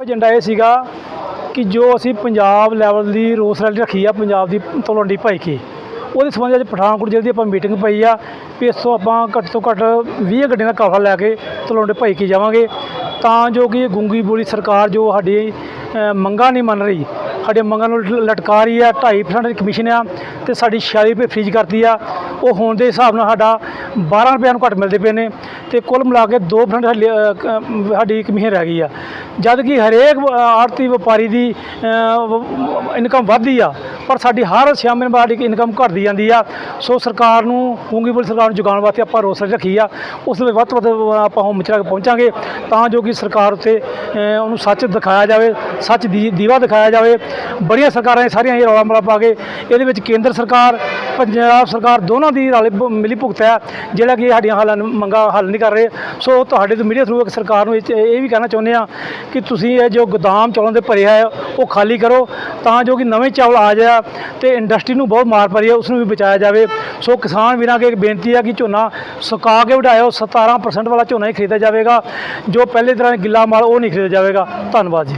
Agenda ਇਹ ਸੀਗਾ ਕਿ ਜੋ ਅਸੀਂ ਪੰਜਾਬ ਲੈਵਲ ਦੀ ਰੋਸ ਰੈਲੀ ਰੱਖੀ ਆ ਪੰਜਾਬ ਦੀ ਤਲਵੰਡੀ ਭਾਈ ਕੇ, ਉਹਦੇ ਸੰਬੰਧ ਵਿੱਚ ਪਠਾਨਕੋਟ ਜ਼ਿਲ੍ਹੇ ਦੀ ਆਪਾਂ ਮੀਟਿੰਗ ਪਈ ਆ ਵੀ ਇਸ ਤੋਂ ਆਪਾਂ ਘੱਟ ਤੋਂ ਘੱਟ 20 ਗੱਡੀਆਂ ਦਾ ਕਾਫਲਾ ਲੈ ਕੇ ਤਲਵੰਡੀ ਭਾਈ ਕੇ ਜਾਵਾਂਗੇ। ਤਾਂ ਜੋ ਕਿ ਇਹ ਗੁੰਗੀ ਬੋਲੀ ਸਰਕਾਰ ਜੋ ਸਾਡੀ ਮੰਗਾਂ ਨਹੀਂ ਮੰਨ ਰਹੀ ਸਾਡੀਆਂ ਮੰਗਾਂ ਨੂੰ ਲਟਕਾ ਰਹੀ ਆ 2.5% ਦੀ ਕਮਿਸ਼ਨ ਆ ਤੇ ਸਾਡੀ 46 ਰੁਪਏ ਫ੍ਰੀਜ ਕਰਤੀ ਆ। ਉਹ ਹੋਣ ਦੇ ਹਿਸਾਬ ਨਾਲ ਸਾਡਾ 12 ਰੁਪਏ ਨੂੰ ਘੱਟ ਮਿਲਦੇ ਪਏ ਨੇ ਤੇ ਕੁੱਲ ਮਿਲਾ ਕੇ 2% ਸਾਡੀ ਸਾਡੀ ਕਮਿਸ਼ਨ ਰਹਿ ਗਈ ਆ। ਜਦ ਕਿ ਹਰੇਕ ਆੜਤੀ ਵਪਾਰੀ ਦੀ ਇਨਕਮ ਵੱਧਦੀ ਆ ਪਰ ਸਾਡੀ ਹਰ ਛੇ ਮਹੀਨੇ ਬਾਅਦ ਇੱਕ ਇਨਕਮ ਘਟਦੀ ਜਾਂਦੀ ਆ। ਸੋ ਸਰਕਾਰ ਨੂੰ ਮੂੰਗੀ ਬੋਲੀ ਸਰਕਾਰ ਨੂੰ ਜਗਾਉਣ ਵਾਸਤੇ ਆਪਾਂ ਰੋਸ ਰੱਖੀ ਆ। ਉਸ ਵਿੱਚ ਵੱਧ ਤੋਂ ਵੱਧ ਆਪਾਂ ਹੋਮ ਮਿਚਰਾ ਕੇ ਪਹੁੰਚਾਂਗੇ ਤਾਂ ਜੋ ਕਿ ਸਰਕਾਰ ਉੱਤੇ ਉਹਨੂੰ ਸੱਚ ਦਿਖਾਇਆ ਜਾਵੇ, ਸੱਚ ਦੀ ਦੀਵਾ ਦਿਖਾਇਆ ਜਾਵੇ। ਬੜੀਆਂ ਸਰਕਾਰਾਂ ਸਾਰੀਆਂ ਇਹ ਰੌਲਾ ਮਲਾ ਪਾ ਕੇ, ਇਹਦੇ ਵਿੱਚ ਕੇਂਦਰ ਸਰਕਾਰ, ਪੰਜਾਬ ਸਰਕਾਰ ਦੋਨਾਂ ਦੀ ਰਲ ਮਿਲੀ ਭੁਗਤ ਹੈ, ਜਿਹੜਾ ਕਿ ਸਾਡੀਆਂ ਹਾਲਾਂ ਨੂੰ ਮੰਗਾਂ ਹੱਲ ਨਹੀਂ ਕਰ ਰਹੇ। ਸੋ ਤੁਹਾਡੇ ਤੋਂ ਮੀਡੀਆ ਥਰੂ ਇੱਕ ਸਰਕਾਰ ਨੂੰ ਇਹ ਵੀ ਕਹਿਣਾ ਚਾਹੁੰਦੇ ਆ ਕਿ ਤੁਸੀਂ ਇਹ ਜੋ ਗੋਦਾਮ ਚੌਲਾਂ ਦੇ ਭਰਿਆ ਹੈ, ਉਹ ਖਾਲੀ ਕਰੋ। ਤਾਂ ਜੋ ਕਿ ਨਵੇਂ ਚਾਵਲ ਆ ਜਾ ਤੇ ਇੰਡਸਟਰੀ ਨੂੰ ਬਹੁਤ ਮਾਰ ਪਈ ਹੈ ਉਸ ਨੂੰ ਵੀ ਬਚਾਇਆ ਜਾਵੇ। ਸੋ ਕਿਸਾਨ ਵੀਰਾਂ ਅੱਗੇ ਇੱਕ ਬੇਨਤੀ ਹੈ ਕਿ ਝੋਨਾ ਸੁਕਾ ਕੇ ਵਢਾਇਓ 17% ਵਾਲਾ ਝੋਨਾ ਹੀ ਖਰੀਦਿਆ ਜਾਵੇਗਾ। ਜੋ ਪਹਿਲੇ ਤਰ੍ਹਾਂ ਗਿੱਲਾ ਮਾਲ ਉਹ ਨਹੀਂ ਖਰੀਦਿਆ ਜਾਵੇਗਾ। ਧੰਨਵਾਦ ਜੀ।